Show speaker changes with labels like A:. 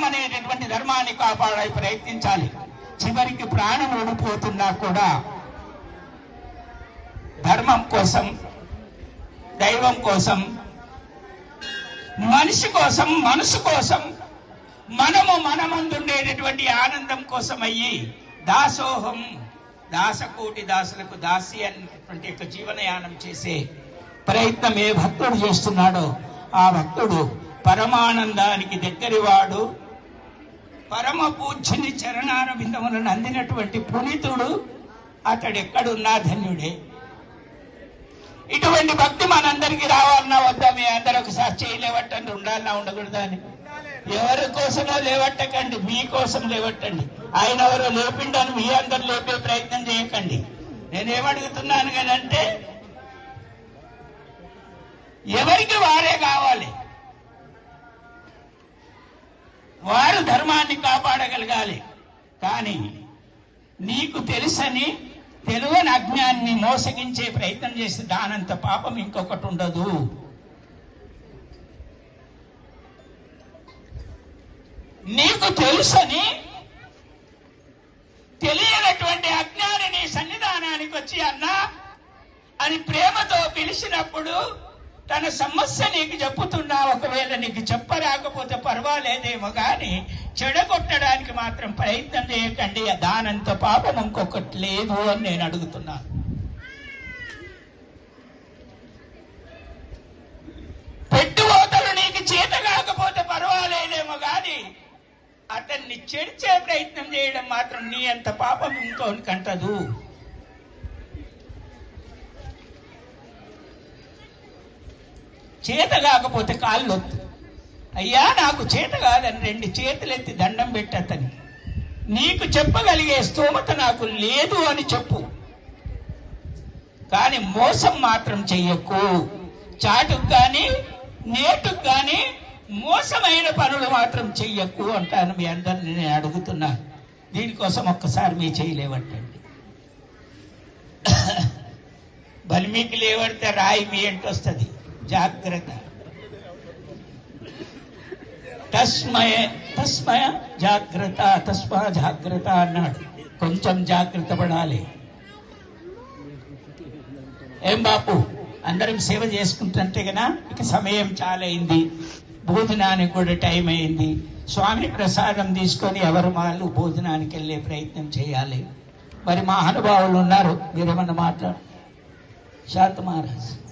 A: ధర్మం అనేటటువంటి ధర్మాన్ని కాపాడే ప్రయత్నించాలి. చివరికి ప్రాణం ఓడిపోతున్నా కూడా ధర్మం కోసం దైవం కోసం మనిషి కోసం మనసు కోసం మనము మనమందుండేటటువంటి ఆనందం కోసం అయ్యి దాసోహం దాసకోటి దాసులకు దాసి అనేటువంటి యొక్క జీవనయానం చేసే ప్రయత్నం ఏ భక్తుడు చేస్తున్నాడో ఆ భక్తుడు పరమానందానికి దగ్గరివాడు. పరమ పూజ్యుని చరణార బిందములను అందినటువంటి పునీతుడు అతడెక్కడున్నా ధన్యుడే. ఇటువంటి భక్తి మనందరికి రావాలన్నా వద్దా? మీ అందరూ ఒకసారి చేయలేవట్టండి ఉండాలన్నా ఉండకూడదా అని. ఎవరి కోసమో లేవట్టకండి మీకోసం లేవట్టండి. ఆయన ఎవరో లేపిండని మీ అందరు లేపే ప్రయత్నం చేయకండి. నేనేమడుగుతున్నాను కదంటే ఎవరికి వారే కావాలి? వారు ధర్మాన్ని కాపాడగలగాలి. కానీ నీకు తెలుసని తెలియని అజ్ఞాన్ని మోసగించే ప్రయత్నం చేసి దానంత పాపం ఇంకొకటి ఉండదు. నీకు తెలుసని తెలియనటువంటి అజ్ఞాని నీ సన్నిధానానికి వచ్చి అన్నా అని ప్రేమతో పిలిచినప్పుడు తన సమస్య నీకు చెప్పుతున్నా ఒకవేళ నీకు చెప్పరాకపోతే పర్వాలేదేమో కానీ చెడగొట్టడానికి మాత్రం ప్రయత్నం చేయకండి. దానంత పాపం ఇంకొకటి లేదు అని నేను అడుగుతున్నాను. పెట్టుబోతలు నీకు చేత కాకపోతే పర్వాలేదేమో కానీ అతన్ని చెడిచే ప్రయత్నం చేయడం మాత్రం నీ అంత పాపం ఇంకోని కంటదు. చేత కాకపోతే కాళ్ళు వద్దు అయ్యా నాకు చేత కాదని రెండు చేతులెత్తి దండం పెట్టతని. నీకు చెప్పగలిగే స్తోమత నాకు లేదు అని చెప్పు. కానీ మోసం మాత్రం చెయ్యకు. చాటుకు కానీ నేటుకు కానీ మోసమైన పనులు మాత్రం చెయ్యకు అంటాను మీ అందరిని నేను అడుగుతున్నా. దీనికోసం ఒక్కసారి మీ చేయలేవంటండి బలిమీకి లేవడితే రాయి మీ ఏంటొస్తుంది జాగ్రత్త. తస్మయ తస్మయ జాగ్రత్త తస్మ జాగ్రత్త అన్నాడు. కొంచెం జాగ్రత్త పడాలి. ఏం బాపు? అందరం సేవ చేసుకుంటుంటే కదా ఇక సమయం చాలైంది. భోజనానికి కూడా టైం అయింది. స్వామి ప్రసాదం తీసుకొని ఎవరు వాళ్ళు భోజనానికి వెళ్ళే ప్రయత్నం చేయాలి. మరి మహానుభావులు ఉన్నారు. మీరేమన్నా మాట్లాడు శాంత మహారాజ్.